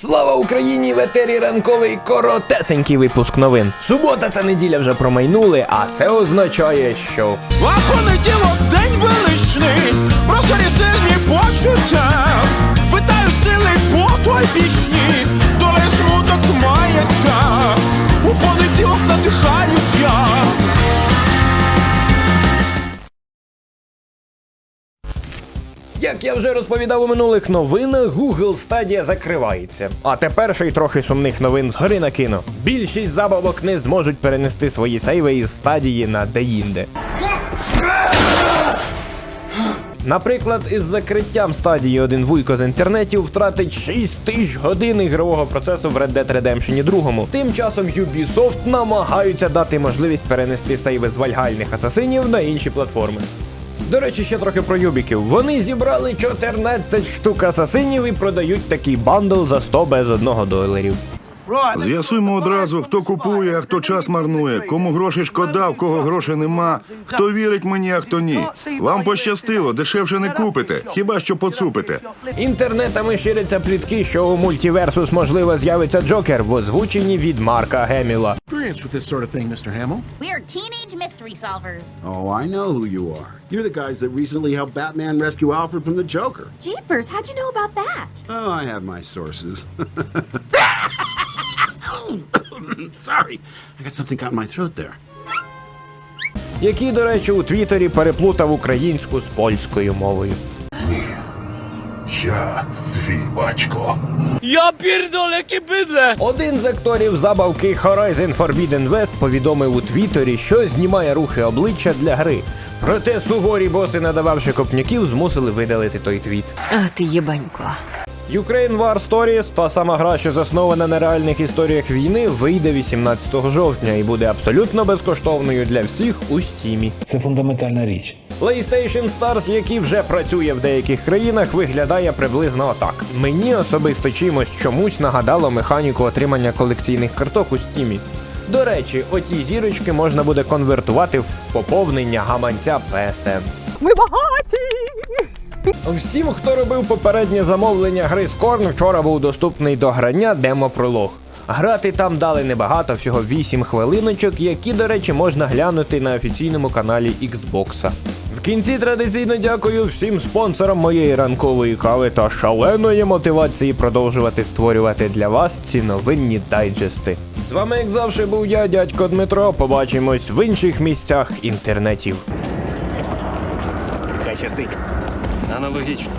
Слава Україні! В етері ранковий коротесенький випуск новин. Субота та неділя вже промайнули, а це означає, що. А понеділок день величний, просто сильні почуття. Питаю сили по той вічні, Як я вже розповідав у минулих новинах, Google Stadia закривається. А тепер ще й трохи сумних новин згори накину. Більшість забавок не зможуть перенести свої сейви із стадії на деінде. Наприклад, із закриттям стадії один вуйко з інтернетів втратить 6 тисяч годин ігрового процесу в Red Dead Redemption 2. Тим часом Ubisoft намагаються дати можливість перенести сейви з вальгальних асасинів на інші платформи. До речі, ще трохи про юбіків. Вони зібрали 14 штук асасинів і продають такий бандл за 100 без одного доларів. З'ясуємо одразу, хто купує, а хто час марнує, кому грошей шкода, в кого грошей нема, хто вірить мені, а хто ні. Вам пощастило, дешевше не купите, хіба що поцупите. Інтернетами ширяться плітки, що у мультіверсус можливо з'явиться Джокер в озвученні від Марка Геміла. experience with this sort of thing, Mr. Hamill? We're teenage mystery solvers. Oh, I know who you are. You're the guys that recently helped Batman rescue Alfred from the Joker. Jeepers, how'd you know about that? Oh, I have my sources. Sorry, I got something caught in my throat there. який, до речі, у Твіттері переплутав українську з польською мовою. Я твій батько. Один з акторів забавки Horizon Forbidden West повідомив у Твіттері, що знімає рухи обличчя для гри. Проте суворі боси, надававши копняків, змусили видалити той твіт. Ах ти єбанько. Ukraine War Stories, та сама гра, що заснована на реальних історіях війни, вийде 18 жовтня і буде абсолютно безкоштовною для всіх у стімі. Це фундаментальна річ. PlayStation Stars, який вже працює в деяких країнах, виглядає приблизно отак. Мені особисто чимось чомусь нагадало механіку отримання колекційних карток у стімі. До речі, оті зірочки можна буде конвертувати в поповнення гаманця PSN. Ми багаті! Всім, хто робив попереднє замовлення гри Скорн, вчора був доступний до грання демо-пролог. Грати там дали небагато, всього 8 хвилиночок, які, до речі, можна глянути на офіційному каналі Xbox. В кінці традиційно дякую всім спонсорам моєї ранкової кави та шаленої мотивації продовжувати створювати для вас ці новинні дайджести. З вами, як завжди, був я, дядько Дмитро. Побачимось в інших місцях інтернетів. Хай щастить. Аналогічно.